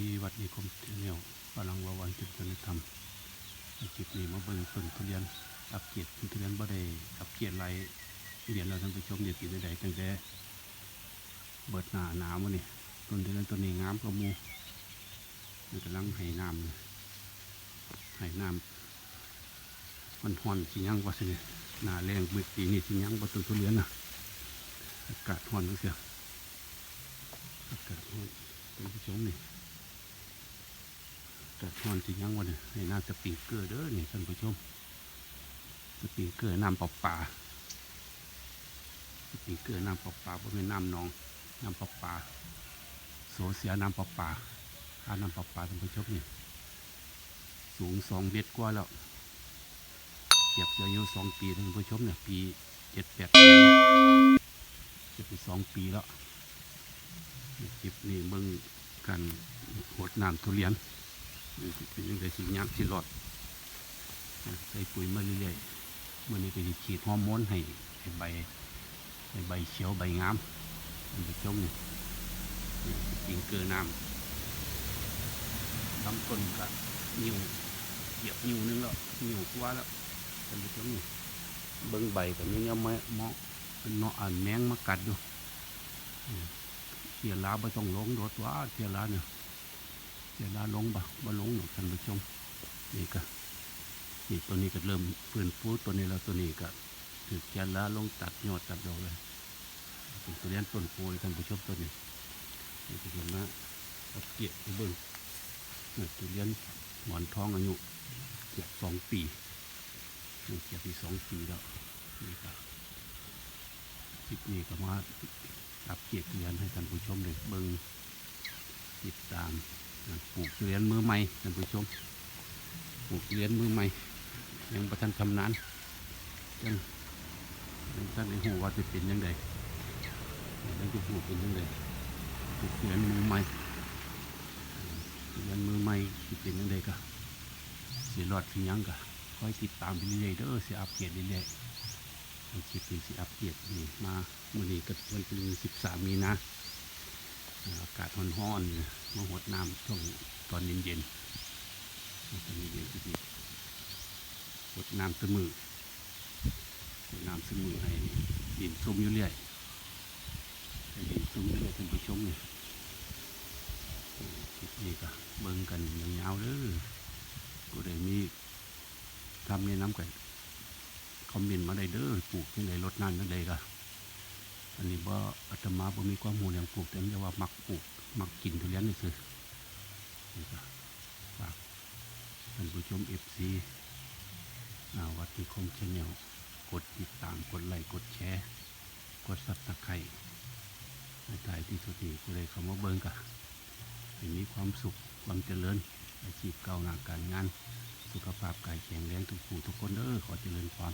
ีวัดนิคมเทเนียวพลังวาวันจิตนธรรมจิตนี้มาเบิ่งต้นทุเรียนอับเกียรติทุเรียนบ่ได้อับเกียรติไรเรียนเราท่างไปชมเดี๋ยวปีใดๆตั้งแต่เบิดหนาหนาวันี่ต้นทุเรียนต้นนี้งามกระมูมันกำลังไห้น้ำไห้น้ำมันห่อนสิยังว่าสิหนาแรงเบิดอปีนี้สิยังประตูนทุเรียนนะอากาศห่อนก็เสียอากาศห่อนต้านไปชมนี่ แต่ทอนสิยังวันนี้ให้น้ำสปริงเกอร์เด้อนี่ท่านผู้ชม สปริงเกอร์น้ำปล่าปลาสปริงเกอร์น้ำปล่าปลาเพราะเป็นน้ำหนองน้ำปล่าปลาโซเสียน้ำปล่าปลาค่าน้ำปล่าปลาท่านผู้ชมนี่สูงสองเมตรกว่าแล้วเก็บอายุสองปีท่านผู้ชมเนี่ยปีเจ็ดแปดเดือนแล้วเก็บสองปีแล้วคลิปนี้เบิ่งกันหดน้ำทุเรียน นี่สิเป็นยังไงสิยักสิหลอดใส่ปุ๋ยมาเรื่อยๆมื่อนี้ก็ฉีดฮอร์โมนให้ให้ใบให้ใบเขียวใบงามมันไปจมนี่นี่ปิงเกลือน้ำลำต้นก็นิ้วเหยียบนิ้วนึงแล้วนิ้วกว่าแล้วมันไปจมนี่เบิ้งใบก็ยังยังไม่เหมาะเป็นเนาะอ่านแมงมากัดอยู่เสียลาไม่ต้องลงรถว่าเสียลาเนี่ย เดี๋ยวลาลงบ่บ่ลงหรอกท่านผู้ชมนี่ก็นี่ตัวนี้ก็เริ่มฟื้นฟูตัวนี้แล้วตัวนี้ก็ถือแกนลาลงตัดยอดตัดดอกเลยเป็นตัวเลี้ยนต้นโพเลยท่านผู้ชมตัวนี้นี่ก็เห็นนะเอาเกียบไปเบิ่งนี่ตัวเลี้ยนหมอนทองอายุเกือบสองปีนี่เกือบปีสองปีแล้วนี่ก็คลิปนี้ก็มาอัปเกรดเรียนให้ท่านผู้ชมเลยเบิ่งติดตาม ปลูกเรียนมือใหม่ท่านผู้ชมปลูกเรียนมือใหม่ ยังประทันชำนาญยังยังท่านไอ้หูว่าจะเป็นยังไงยังจะปลูกเป็นยังไงปลูกเรียนมือใหม่เรียนมือใหม่จะเป็นยังไงก็สีรอดสียังก็คอยติดตามไปเรื่อยๆเด้อสีอัปเกรดเรื่อยๆมันคิดเป็นสีอัปเกรดนี่มาเมื่อนี้ก็วันที่สิบสามมีนา อากาศร้อนๆเนี่ยมาหดน้ำช่วงตอนเย็นๆตอนเย็นๆที่หดน้ำเสมอหดน้ำเสมอให้ดินซุ่มอยู่เรื่อยให้ดินซุ่มอยู่เรื่อยท่านผู้ชมเนี่ยคลิปนี้ก็เบิ่งกันยาวๆเลยกูได้มีทำเนี่ยน้ำกันคอมเมนต์มาได้เด้อปลูกที่ไหนรดน้ำนั่นใดก็ นนี้ว่าอาตมาบ่มีความรู้เรื่องปลูก แต่จะว่ามักปลูก มักกินทุเรียนนี่คือนี่ก็ฝากท่านผู้ชมเอฟซีวัดนิคมชาแนลกดติดตามกดไลค์กดแชร์ กดซับสไครต์ในท้ายที่สุดนี้กูเลยเขามาเบิ่งกะให้มีความสุขความเจริญ อาชีพเก่าหน้าการงาน สุขภาพกายแข็งแรงทุกผู้ทุกคนเด้อขอเจริญพร